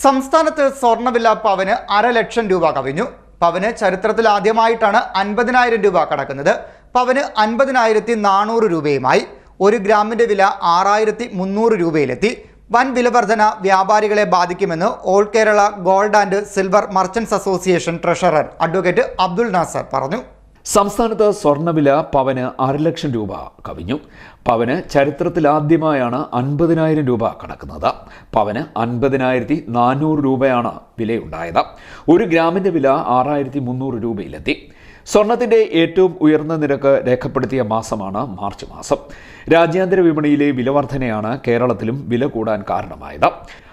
സംസ്ഥാനത്ത് സ്വർണവില പവന് അര ലക്ഷം രൂപ കവിഞ്ഞു. പവന് ചരിത്രത്തിൽ ആദ്യമായിട്ടാണ് അൻപതിനായിരം രൂപ കടക്കുന്നത്. പവന് അൻപതിനായിരത്തി നാനൂറ് രൂപയുമായി. ഒരു ഗ്രാമിന്റെ വില ആറായിരത്തി മുന്നൂറ് രൂപയിലെത്തി. വൻ വിലവർധന വ്യാപാരികളെ ബാധിക്കുമെന്ന് all Kerala gold and silver merchants association treasurer advocate Abdul Nasser പറഞ്ഞു. സംസ്ഥാനത്ത് സ്വർണവില പവന് അരലക്ഷം രൂപ കവിഞ്ഞു. പവന് ചരിത്രത്തിലാദ്യമായാണ് അൻപതിനായിരം രൂപ കടക്കുന്നത് പവന് അൻപതിനായിരത്തി നാനൂറ് രൂപയാണ് വിലയുണ്ടായത്. ഒരു ഗ്രാമിന്റെ വില ആറായിരത്തി മുന്നൂറ് രൂപയിലെത്തി. സ്വർണത്തിന്റെ ഏറ്റവും ഉയർന്ന നിരക്ക് രേഖപ്പെടുത്തിയ മാസമാണ് മാർച്ച് മാസം. രാജ്യാന്തര വിപണിയിലെ വിലവർധനയാണ് കേരളത്തിലും വില കൂടാൻ കാരണമായത്.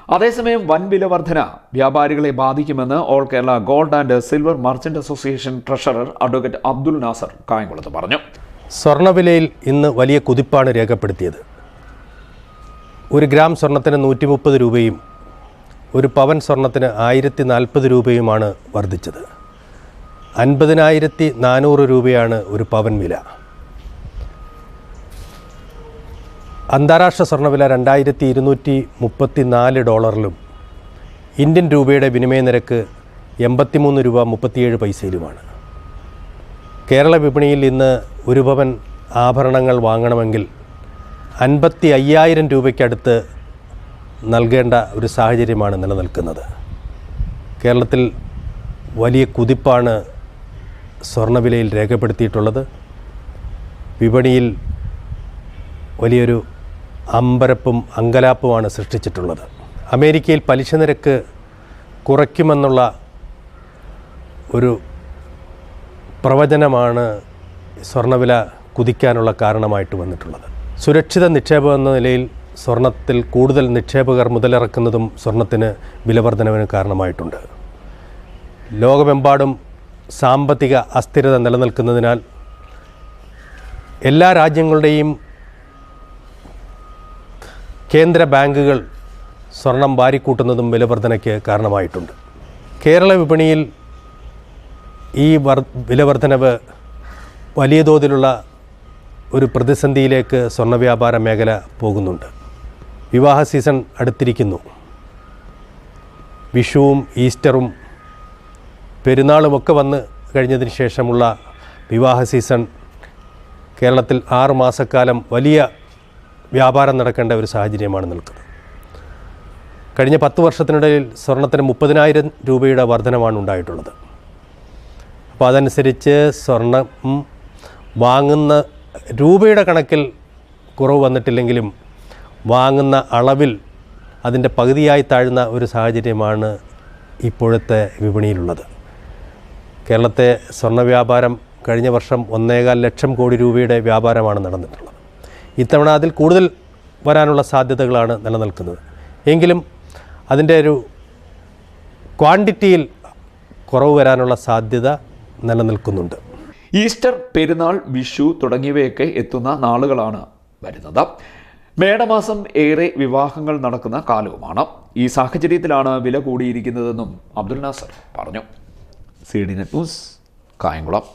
അതേസമയം വൻ വില വർധന വ്യാപാരികളെ ബാധിക്കുമെന്ന് all Kerala gold and silver merchant association treasurer advocate Abdul Nasser കായംകുളത്ത് പറഞ്ഞു. സ്വർണവിലയിൽ ഇന്ന് വലിയ കുതിപ്പാണ് രേഖപ്പെടുത്തിയത്. ഒരു ഗ്രാം സ്വർണത്തിന് നൂറ്റി മുപ്പത് രൂപയും ഒരു പവൻ സ്വർണത്തിന് ആയിരത്തി നാൽപ്പത് രൂപയുമാണ് വർദ്ധിച്ചത്. അൻപതിനായിരത്തി നാനൂറ് രൂപയാണ് ഒരു പവൻ വില. അന്താരാഷ്ട്ര സ്വർണവില രണ്ടായിരത്തി ഇരുന്നൂറ്റി മുപ്പത്തി നാല് ഡോളറിലും ഇന്ത്യൻ രൂപയുടെ വിനിമയ നിരക്ക് എൺപത്തിമൂന്ന് രൂപ മുപ്പത്തിയേഴ് പൈസയിലുമാണ്. കേരള വിപണിയിൽ ഇന്ന് ഒരു ഭവൻ ആഭരണങ്ങൾ വാങ്ങണമെങ്കിൽ അൻപത്തി അയ്യായിരം രൂപയ്ക്കടുത്ത് നൽകേണ്ട ഒരു സാഹചര്യമാണ് നിലനിൽക്കുന്നത്. കേരളത്തിൽ വലിയ കുതിപ്പാണ് സ്വർണവിലയിൽ രേഖപ്പെടുത്തിയിട്ടുള്ളത്. വിപണിയിൽ വലിയൊരു അമ്പരപ്പും അങ്കലാപ്പുമാണ് സൃഷ്ടിച്ചിട്ടുള്ളത്. അമേരിക്കയിൽ പലിശ നിരക്ക് കുറയ്ക്കുമെന്നുള്ള ഒരു പ്രവചനമാണ് സ്വർണവില കുതിക്കാനുള്ള കാരണമായിട്ട് വന്നിട്ടുള്ളത്. സുരക്ഷിത നിക്ഷേപം എന്ന നിലയിൽ സ്വർണത്തിൽ കൂടുതൽ നിക്ഷേപകർ മുതലിറക്കുന്നതും സ്വർണത്തിന് വിലവർധനവിന് കാരണമായിട്ടുണ്ട്. ലോകമെമ്പാടും സാമ്പത്തിക അസ്ഥിരത നിലനിൽക്കുന്നതിനാൽ എല്ലാ രാജ്യങ്ങളുടെയും കേന്ദ്ര ബാങ്കുകൾ സ്വർണം വാരിക്കൂട്ടുന്നതും വിലവർധനയ്ക്ക് കാരണമായിട്ടുണ്ട്. കേരള വിപണിയിൽ ഈ വർ വിലവർധനവ് വലിയ തോതിലുള്ള ഒരു പ്രതിസന്ധിയിലേക്ക് സ്വർണ വ്യാപാര മേഖല പോകുന്നുണ്ട്. വിവാഹ സീസൺ അടുത്തിരിക്കുന്നു. വിഷുവും ഈസ്റ്ററും പെരുന്നാളുമൊക്കെ വന്ന് കഴിഞ്ഞതിന് ശേഷമുള്ള വിവാഹ സീസൺ കേരളത്തിൽ ആറ് മാസക്കാലം വലിയ വ്യാപാരം നടക്കേണ്ട ഒരു സാഹചര്യമാണ് നിൽക്കുന്നത്. കഴിഞ്ഞ പത്ത് വർഷത്തിനിടയിൽ സ്വർണത്തിന് മുപ്പതിനായിരം രൂപയുടെ വർധനമാണ് ഉണ്ടായിട്ടുള്ളത്. അപ്പോൾ അതനുസരിച്ച് സ്വർണം വാങ്ങുന്ന രൂപയുടെ കണക്കിൽ കുറവ് വന്നിട്ടില്ലെങ്കിലും വാങ്ങുന്ന അളവിൽ അതിന്റെ പകുതിയായി താഴ്ന്ന ഒരു സാഹചര്യമാണ് ഇപ്പോഴത്തെ വിപണിയിലുള്ളത്. കേരളത്തെ സ്വർണ വ്യാപാരം കഴിഞ്ഞ വർഷം ഒന്നേകാൽ ലക്ഷം കോടി രൂപയുടെ വ്യാപാരമാണ് നടന്നിട്ടുള്ളത്. ഇത്തവണ അതിൽ കൂടുതൽ വരാനുള്ള സാധ്യതകളാണ് നിലനിൽക്കുന്നത്. എങ്കിലും അതിന്റെ ഒരു ക്വാണ്ടിറ്റിയിൽ കുറവ് വരാനുള്ള സാധ്യത നിലനിൽക്കുന്നുണ്ട്. ഈസ്റ്റർ പെരുന്നാൾ വിഷു തുടങ്ങിയവയൊക്കെ എത്തുന്ന നാളുകളാണ് വരുന്നത്. മേടമാസം ഏറെ വിവാഹങ്ങൾ നടക്കുന്ന കാലവുമാണ്. ഈ സാഹചര്യത്തിലാണ് വില കൂടിയിരിക്കുന്നതെന്നും അബ്ദുൽ നാസർ പറഞ്ഞു. C D net news Kayamkulam.